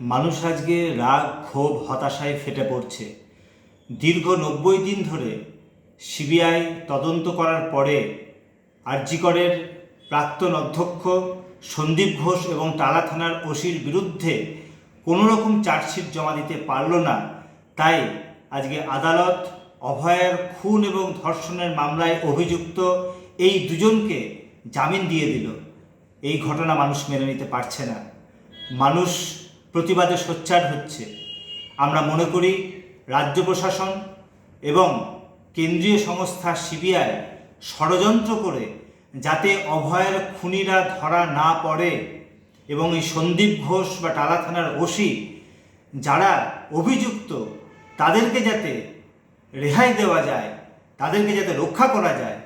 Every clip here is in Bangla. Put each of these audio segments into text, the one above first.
মানুষ আজকে রাগ, ক্ষোভ, হতাশায় ফেটে পড়ছে। দীর্ঘ নব্বই দিন ধরে সিবিআই তদন্ত করার পরে আরজিকরের প্রাক্তন অধ্যক্ষ সন্দীপ ঘোষ এবং টালা থানার ওসির বিরুদ্ধে কোনো রকম চার্জশিট জমা দিতে পারল না। তাই আজকে আদালত অভয়ের খুন এবং ধর্ষণের মামলায় অভিযুক্ত এই দুজনকে জামিন দিয়ে দিল। এই ঘটনা মানুষ মেনে নিতে পারছে না। মানুষ প্রতিবাদে সোচ্চার হচ্ছে। আমরা মনে করি রাজ্য প্রশাসন এবং কেন্দ্রীয় সংস্থা সিবিআই ষড়যন্ত্র করে যাতে অভয়ের খুনিরা ধরা না পড়ে এবং এই সন্দীপ ঘোষ বা টালা থানার ওসি যারা অভিযুক্ত, তাদেরকে যাতে রেহাই দেওয়া যায়, তাদেরকে যাতে রক্ষা করা যায়,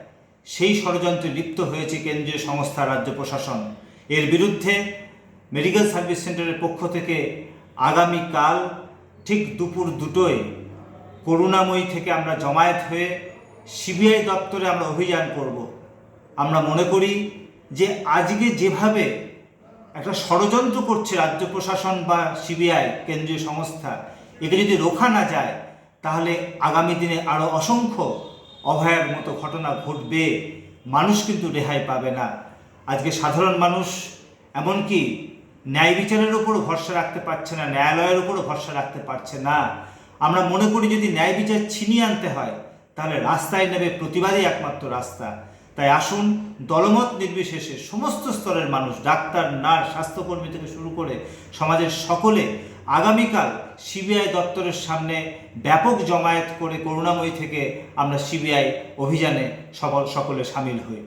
সেই ষড়যন্ত্রে লিপ্ত হয়েছে কেন্দ্রীয় সংস্থা রাজ্য প্রশাসন। এর বিরুদ্ধে মেডিকেল সার্ভিস সেন্টারের পক্ষ থেকে আগামীকাল ঠিক দুপুর দুটোয় করুণাময়ী থেকে আমরা জমায়েত হয়ে সিবিআই দপ্তরে আমরা অভিযান করব। আমরা মনে করি যে আজকে যেভাবে একটা ষড়যন্ত্র করছে রাজ্য প্রশাসন বা সিবিআই, কেন্দ্রীয় সংস্থা, একে যদি রোখা না যায়, তাহলে আগামী দিনে আরও অসংখ্য অভয়ের মতো ঘটনা ঘটবে। মানুষ কিন্তু রেহাই পাবে না। আজকে সাধারণ মানুষ, এমনকি ন্যায় বিচারের উপরও ভরসা রাখতে পারছে না, ন্যায়ালয়ের উপরও ভরসা রাখতে পারছে না। আমরা মনে করি যদি ন্যায় বিচার ছিনিয়ে আনতে হয়, তাহলে রাস্তায় নেবে প্রতিবাদই একমাত্র রাস্তা। তাই আসুন, দলমত নির্বিশেষে সমস্ত স্তরের মানুষ, ডাক্তার, নার্স, স্বাস্থ্যকর্মী থেকে শুরু করে সমাজের সকলে আগামীকাল সিবিআই দপ্তরের সামনে ব্যাপক জমায়েত করে করুণাময়ী থেকে আমরা সিবিআই অভিযানে সকল সকলে সামিল হই।